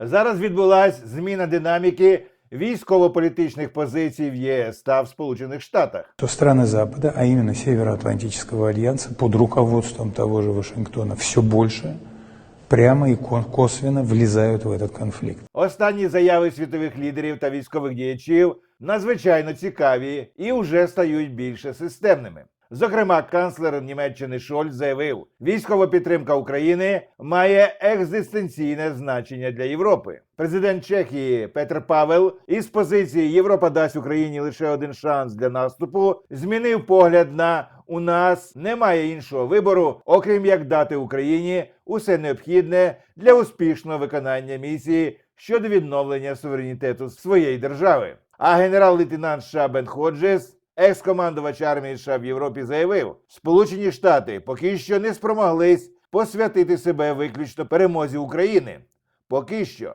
Зараз відбулась зміна динаміки військово-політичних позицій в ЄС та в Сполучених Штатах. то страны Запада, а именно Североатлантического альянса под руководством того же Вашингтона все больше прямо и ко- косвенно влезают в этот конфликт. Останні заяви світових лідерів та військових діячів надзвичайно цікаві і вже стають більше системними. Зокрема, канцлер Німеччини Шольц заявив, військова підтримка України має екзистенційне значення для Європи. Президент Чехії Петр Павел із позиції Європа дасть Україні лише один шанс для наступу. Змінив погляд на у нас немає іншого вибору, окрім як дати Україні усе необхідне для успішного виконання місії щодо відновлення суверенітету своєї держави. А генерал-лейтенант США Бен Ходжес, екс-командувач армії США в Європі, заявив: Сполучені Штати поки що не спромоглись посвятити себе виключно перемозі України. Поки що.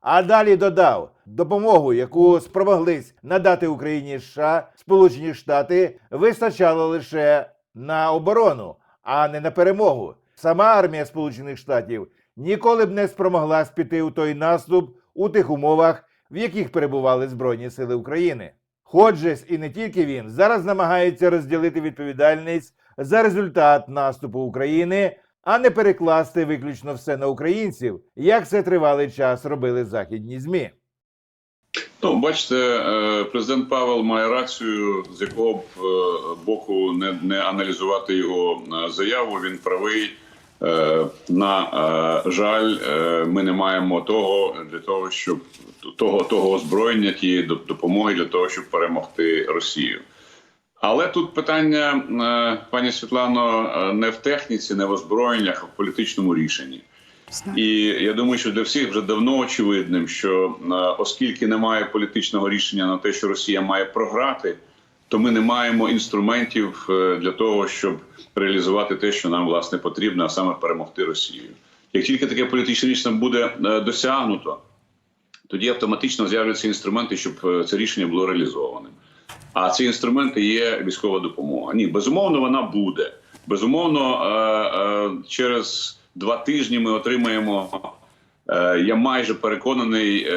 А далі додав допомогу, яку спромоглись надати Україні США, Сполучені Штати, вистачало лише на оборону, а не на перемогу. Сама армія Сполучених Штатів ніколи б не спромоглась піти у той наступ у тих умовах, в яких перебували Збройні Сили України. Ходжес і не тільки він зараз намагається розділити відповідальність за результат наступу України, а не перекласти виключно все на українців, як це тривалий час робили західні змі. Ну, бачите, е, президент Павел має рацію, з якого б е, боку не, не аналізувати його е, заяву. Він правий. Е, На е, жаль, е, ми не маємо того для того, щоб того, того озброєння, тієї допомоги для того, щоб перемогти Росію. Але тут питання, пані Світлано, не в техніці, не в озброєннях, а в політичному рішенні. І я думаю, що для всіх вже давно очевидним, що оскільки немає політичного рішення на те, що Росія має програти, то ми не маємо інструментів е, для того, щоб реалізувати те, що нам власне потрібно, а саме перемогти Росію. Як тільки таке політичне рішення буде е, досягнуто, тоді автоматично з'являться інструменти, щоб е, це рішення було реалізованим. А ці інструменти є військова допомога. Ні, безумовно, вона буде. Безумовно, через два тижні ми отримаємо. Я майже переконаний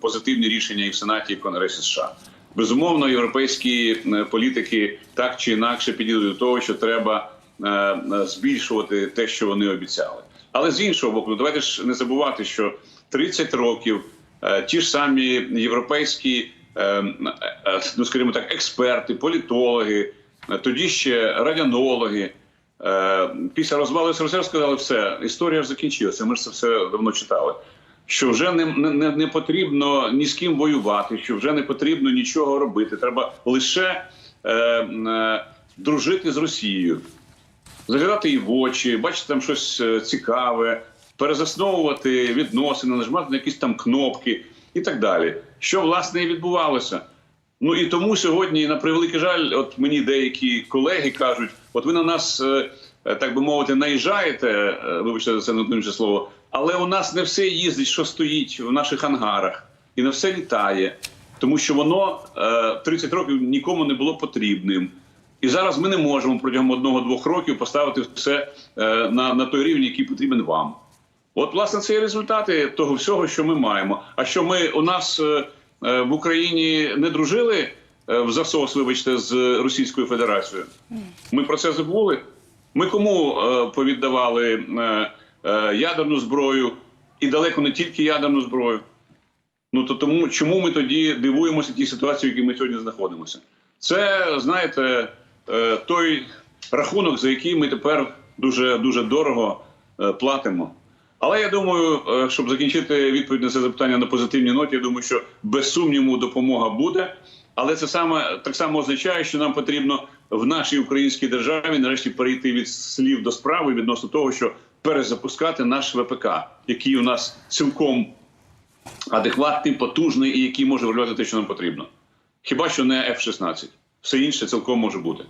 позитивні рішення і в Сенаті, і в Конгресі США. Безумовно, європейські е, політики так чи інакше підійдуть до того, що треба е, е, збільшувати те, що вони обіцяли. Але з іншого боку, давайте ж не забувати, що 30 років ті ж самі європейські, ну скажімо так, експерти, політологи, тоді ще радіонологи. Після розвалу СРСР сказали, все, історія ж закінчилася. Ми ж це все давно читали. Що вже не, не, не потрібно ні з ким воювати, що вже не потрібно нічого робити. Треба лише е, е, дружити з Росією, заглядати їй в очі, бачити там щось е, цікаве, перезасновувати відносини, нажимати на якісь там кнопки і так далі. Що власне і відбувалося. Ну і тому сьогодні, на превеликий жаль, от мені деякі колеги кажуть: от ви на нас, е, так би мовити, наїжджаєте, е, вибачте за це нудним слово, але у нас не все їздить, що стоїть в наших ангарах, і не все літає, тому що воно е, 30 років нікому не було потрібним. І зараз ми не можемо протягом одного-двох років поставити все е, на, на той рівень, який потрібен вам. От, власне, це є результати того всього, що ми маємо. А що ми у нас е, е, в Україні не дружили е, в засос, вибачте, з Російською Федерацією? Ми про це забули. Ми кому е, повіддавали е, е, ядерну зброю і далеко не тільки ядерну зброю? Ну то тому, чому ми тоді дивуємося тій ситуації, в якій ми сьогодні знаходимося? Це знаєте, той рахунок, за який ми тепер дуже дуже дорого платимо. Але я думаю, щоб закінчити відповідь на це запитання на позитивній ноті, я думаю, що без сумніву допомога буде. Але це саме так само означає, що нам потрібно в нашій українській державі нарешті перейти від слів до справи відносно того, що перезапускати наш ВПК, який у нас цілком адекватний, потужний і який може виробляти те, що нам потрібно. Хіба що не F-16. Все інше цілком може бути.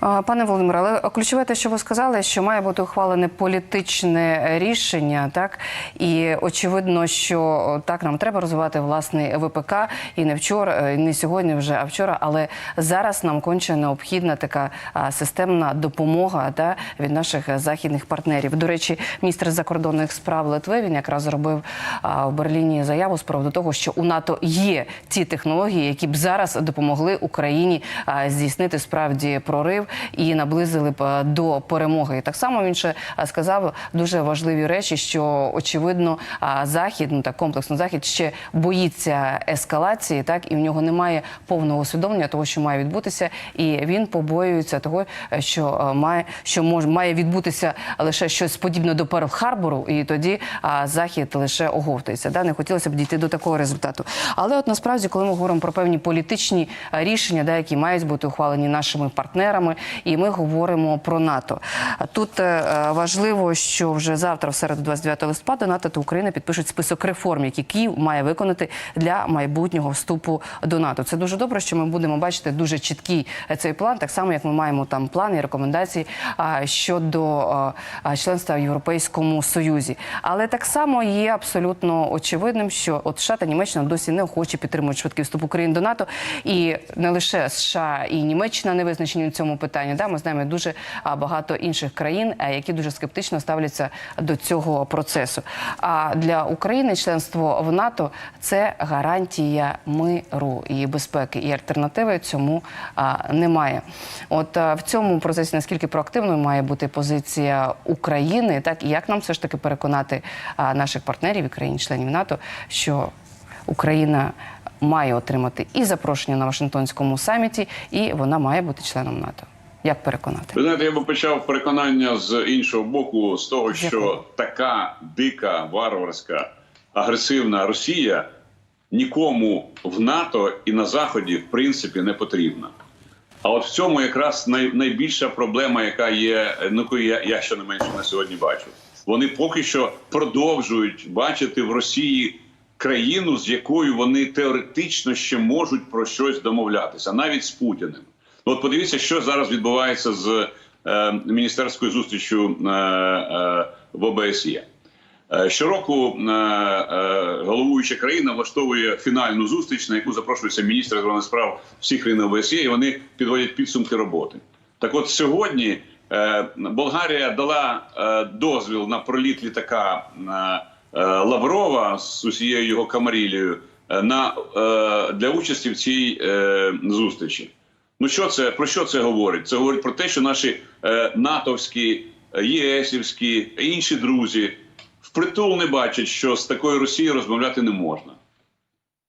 Пане Володимире, але ключове те, що ви сказали, що має бути ухвалене політичне рішення, так і очевидно, що так нам треба розвивати власний ВПК і не вчора, е, не сьогодні вже, а вчора. Але зараз нам конче необхідна така системна допомога та, від наших західних партнерів. До речі, міністр закордонних справ Литви він якраз зробив в Берліні заяву з приводу того, що у НАТО є ті технології, які б зараз допомогли Україні здійснити справді прорив і наблизили б до перемоги. І так само він ще сказав дуже важливі речі, що очевидно захід, ну так комплексно захід ще боїться ескалації, так і в нього немає повного усвідомлення того, що має відбутися, і він побоюється того, що має що може має відбутися лише щось подібне до Перл-Харбору, і тоді а, захід лише оговтується. Да? Не хотілося б дійти до такого результату. Але от насправді, коли ми говоримо про певні політичні рішення, да, які мають бути ухвалені нашими партнерами, і ми говоримо про НАТО. Тут е, важливо, що вже завтра, в середу, 29 листопада, НАТО та Україна підпишуть список реформ, які Київ має виконати для майбутнього вступу до НАТО. Це дуже добре, що ми будемо бачити дуже чіткий е, цей план, так само як ми маємо там плани і рекомендації щодо членства в Європейському Союзі. Але так само є абсолютно очевидним, що от США та Німеччина досі неохоче підтримують швидкий вступ України до НАТО, і не лише США і Німеччина не визначені в цьому питанні. Да, ми знаємо дуже багато інших країн, е, які дуже скептично ставляться до цього процесу. А для України членство в НАТО це гарантія миру і безпеки, і альтернативи цьому немає. От а, в цьому процесі наскільки проактивною має бути позиція України, так і як нам все ж таки переконати наших партнерів і країн-членів НАТО, що Україна має отримати і запрошення на Вашингтонському саміті, і вона має бути членом НАТО. Як переконати? Ви знаєте, я би почав переконання з іншого боку, з того, що така дика, варварська, агресивна Росія нікому в НАТО і на Заході в принципі не потрібна. А от в цьому якраз най, найбільша проблема, яка є, ну я, я щонайменше на сьогодні бачу. Вони поки що продовжують бачити в Росії країну, з якою вони теоретично ще можуть про щось домовлятися, навіть з Путіним. Ну, От подивіться, що зараз відбувається з е, міністерською зустрічю е, е, в ОБСЄ. Е, Щороку е, е, головуюча країна влаштовує фінальну зустріч, на яку запрошуються міністри закордонних справ всіх країн ОБСЄ, і вони підводять підсумки роботи. Так, от сьогодні е, Болгарія дала е, дозвіл на проліт літака е, Лаврова з усією його камарілією е, на е, для участі в цій е, зустрічі. Ну що це про що це говорить? Це говорить про те, що наші е, натовські, е, єсівські і інші друзі впритул не бачать, що з такою Росією розмовляти не можна.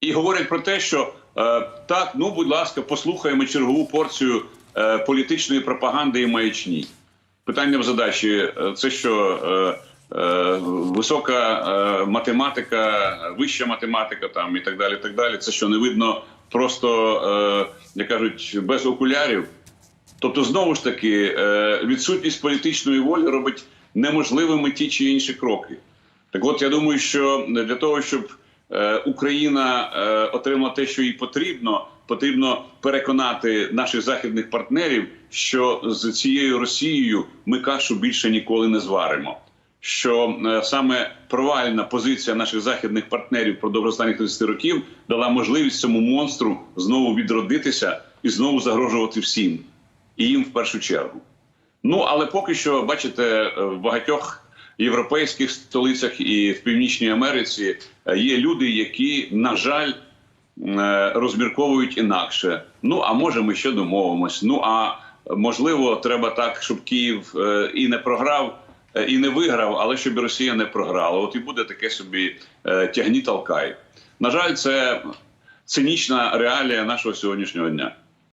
І говорять про те, що е, так, ну будь ласка, послухаємо чергову порцію е, політичної пропаганди і маячні. Питання в задачі: е, це що е, е, висока е, математика, вища математика там і так далі. так далі. Це що не видно просто, е, як кажуть, без окулярів. Тобто, знову ж таки, е, відсутність політичної волі робить неможливими ті чи інші кроки. Так от я думаю, що для того, щоб е, Україна отримала те, що їй потрібно, потрібно переконати наших західних партнерів, що з цією Росією ми кашу більше ніколи не зваримо. Що е, саме провальна позиція наших західних партнерів впродовж останніх 30 років дала можливість цьому монстру знову відродитися і знову загрожувати всім, і їм в першу чергу. Ну але поки що, бачите, в багатьох європейських столицях і в Північній Америці е, є люди, які, на жаль, е, розмірковують інакше. Ну а може, ми ще домовимось. Ну а можливо, треба так, щоб Київ е, і не програв, е, і не виграв, але щоб Росія не програла. От і буде таке собі е, тягні толкай. На жаль, це цинічна реалія нашого сьогоднішнього дня.